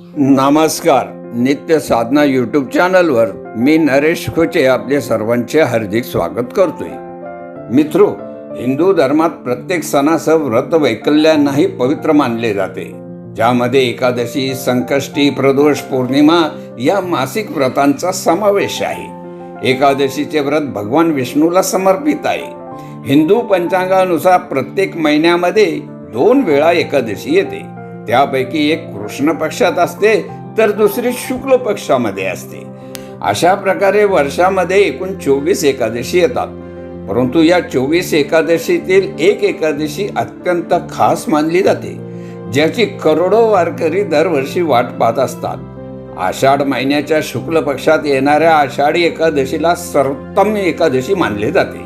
नमस्कार. नित्य साधना यूट्यूब चॅनलवर मी नरेश खोचे आपले सर्वांचे हार्दिक स्वागत करतोय. मित्रो हिंदू धर्मात प्रत्येक सणासह व्रत वैकल्यांनाही पवित्र मानले जाते. ज्यामध्ये एकादशी संकष्टी प्रदोष पौर्णिमा या मासिक व्रतांचा समावेश आहे. एकादशीचे व्रत भगवान विष्णूला समर्पित आहे. हिंदू पंचांगानुसार प्रत्येक महिन्यामध्ये दोन वेळा एकादशी येते. त्यापैकी एक कृष्ण पक्षात असते तर दुसरी शुक्ल पक्षामध्ये असते. अशा प्रकारे वर्षामध्ये एकूण चोवीस एकादशी येतात. परंतु या चोवीस एकादशीतील एक एकादशी अत्यंत खास मानली जाते ज्याची करोडो वारकरी दरवर्षी वाट पाहत असतात. आषाढ महिन्याच्या शुक्ल पक्षात येणाऱ्या आषाढी एकादशीला सर्वोत्तम एकादशी मानले जाते.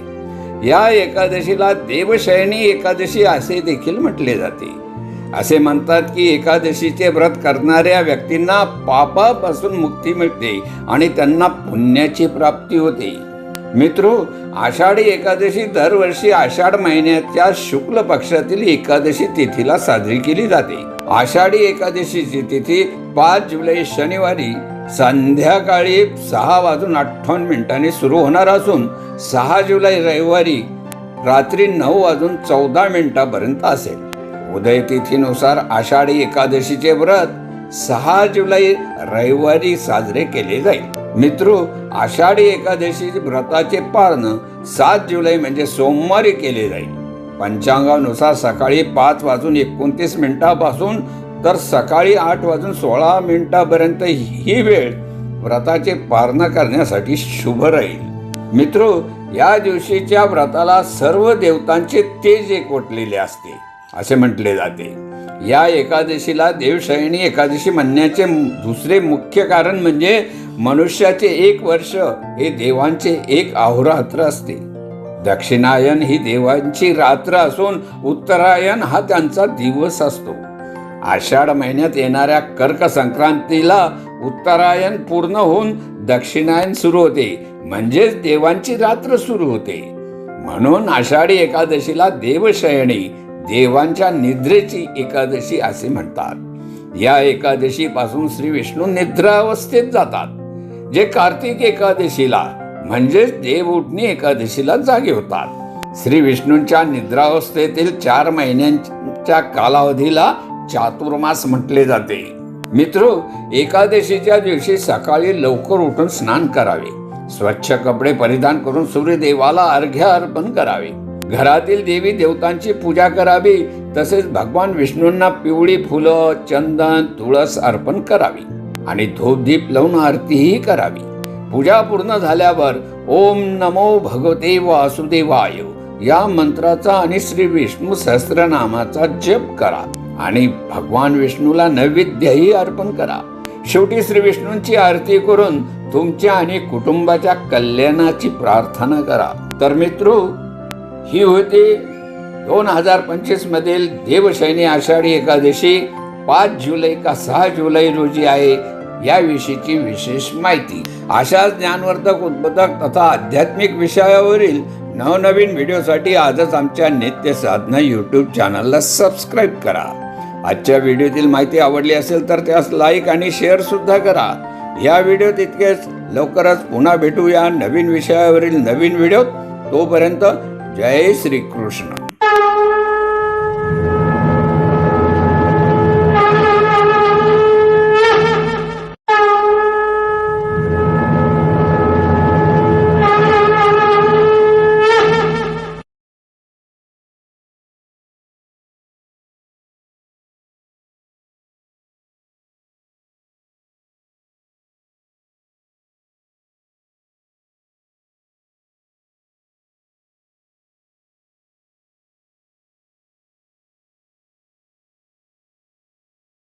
या एकादशीला देवशयनी एकादशी असे देखील म्हटले जाते. असे म्हणतात की एकादशीचे व्रत करणाऱ्या व्यक्तींना पापापासून मुक्ती मिळते आणि त्यांना पुण्याची प्राप्ती होते. मित्रो आषाढी एकादशी दरवर्षी आषाढ महिन्याच्या शुक्ल पक्षातील एकादशी तिथीला साजरी केली जाते. आषाढी एकादशीची तिथी पाच जुलै शनिवारी संध्याकाळी सहा वाजून अठ्ठावन्न मिनिटांनी सुरू होणार असून सहा जुलै रविवारी रात्री नऊ वाजून चौदा मिनिटापर्यंत असेल. उदयतिथीनुसार आषाढी एकादशीचे व्रत सहा जुलै रविवारी साजरे केले जाईल. मित्र आषाढी एकादशी व्रताचे पारण सात जुलै म्हणजे सोमवारी केले जाईल. पंचांगानुसार सकाळी पाच वाजून एकोणतीस मिनिटापासून तर सकाळी आठ वाजून सोळा मिनिटापर्यंत ही वेळ व्रताचे पारण करण्यासाठी शुभ राहील. मित्र या दिवशीच्या व्रताला सर्व देवतांचे तेज एकवटलेले असते. असे म्हटले जाते. या एकादशीला देवशयनी एकादशी म्हणण्याचे दुसरे मुख्य कारण म्हणजे मनुष्याचे एक वर्ष हे देवांचे एक अहोरात्र असते. दक्षिणायन ही देवांची रात्र असून उत्तरायण हा त्यांचा दिवस असतो. आषाढ महिन्यात येणाऱ्या कर्क संक्रांतीला उत्तरायण पूर्ण होऊन दक्षिणायन सुरू होते. म्हणजेच देवांची रात्र सुरू होते. म्हणून आषाढी एकादशीला देवशयनी देवांच्या निद्रेची एकादशी असे म्हणतात. या एकादशी पासून श्री विष्णू निद्रावस्थेत जातात. जे कार्तिक एकादशीला म्हणजेच देव उठणी एकादशीला जागे होतात. श्री विष्णूंच्या निद्रावस्थेतील चार महिन्यांच्या कालावधीला चातुर्मास म्हटले जाते. मित्र एकादशीच्या दिवशी सकाळी लवकर उठून स्नान करावे. स्वच्छ कपडे परिधान करून सूर्यदेवाला अर्घ्य अर्पण करावे. घरातील देवी देवतांची पूजा करावी तसेच भगवान विष्णूंना पिवळी फुलं चंदन तुळस अर्पण करावी आणि धूपदीप लावून आरतीही करावी. पूजा पूर्ण झाल्यावर ओम नमो भगवते वासुदेवाय. या मंत्राचा आणि श्री विष्णू सहस्रनामाचा जप करा आणि भगवान विष्णूला नैवेद्यही अर्पण करा. शेवटी श्री विष्णूंची आरती करून तुमच्या आणि कुटुंबाच्या कल्याणाची प्रार्थना करा. तर मित्रो ही होती दोन हजार पंचवीस मधील देवशैनी आषाढी एकादशी पाच जुलै का सहा जुलै रोजी आहे याविषयीची विशेष माहिती. अशा ज्ञानवर्धक उद्बोधक तथा आध्यात्मिक विषयावरील नवनवीन व्हिडिओसाठी आजच आमच्या नित्य साधना यूट्यूब चॅनलला सबस्क्राईब करा. आजच्या व्हिडिओतील माहिती आवडली असेल तर त्यास लाईक आणि शेअर सुद्धा करा. या व्हिडिओ तितकेच. लवकरच पुन्हा भेटूया नवीन विषयावरील नवीन व्हिडिओ तोपर्यंत जय श्री कृष्ण